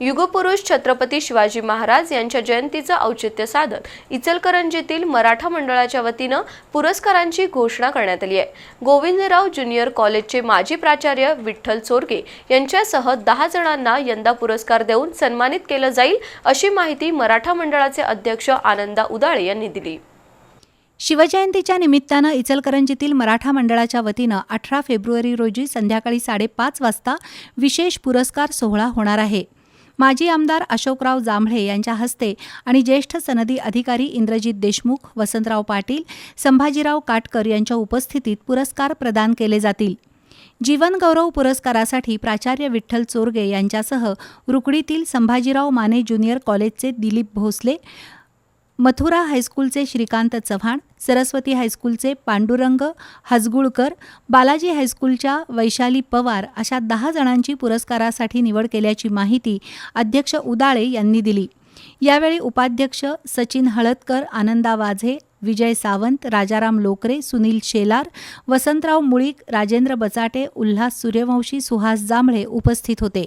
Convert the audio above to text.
युगपुरुष छत्रपती शिवाजी महाराज यांच्या जयंतीचं औचित्य साधत इचलकरंजीतील मराठा मंडळाच्या वतीनं पुरस्कारांची घोषणा करण्यात आली आहे. गोविंदराव ज्युनियर कॉलेजचे माजी प्राचार्य विठ्ठल चोरगे यांच्यासह दहा जणांना यंदा पुरस्कार देऊन सन्मानित केलं जाईल अशी माहिती मराठा मंडळाचे अध्यक्ष आनंदा उदाळे यांनी दिली. शिवजयंतीच्या निमित्तानं इचलकरंजीतील मराठा मंडळाच्या वतीनं अठरा फेब्रुवारी रोजी संध्याकाळी साडेपाच वाजता विशेष पुरस्कार सोहळा होणार आहे. माजी आमदार अशोकराव जांभळे यांच्या हस्ते आणि ज्येष्ठ सनदी अधिकारी इंद्रजित देशमुख वसंतराव पाटील संभाजीराव काटकर यांच्या उपस्थितीत पुरस्कार प्रदान केले जातील. जीवनगौरव पुरस्कारासाठी प्राचार्य विठ्ठल चोरगे यांच्यासह रुकडीतील संभाजीराव माने ज्युनियर कॉलेजचे दिलीप भोसले मथुरा हायस्कूलचे श्रीकांत चव्हाण सरस्वती हायस्कूलचे पांडुरंग हजगुळकर बालाजी हायस्कूलच्या वैशाली पवार अशा दहा जणांची पुरस्कारासाठी निवड केल्याची माहिती अध्यक्ष उदाळे यांनी दिली. यावेळी उपाध्यक्ष सचिन हळदकर आनंदा वाझे विजय सावंत राजाराम लोकरे सुनील शेलार वसंतराव मुळीक राजेंद्र बचाटे उल्हास सूर्यवंशी सुहास जांभळे उपस्थित होते.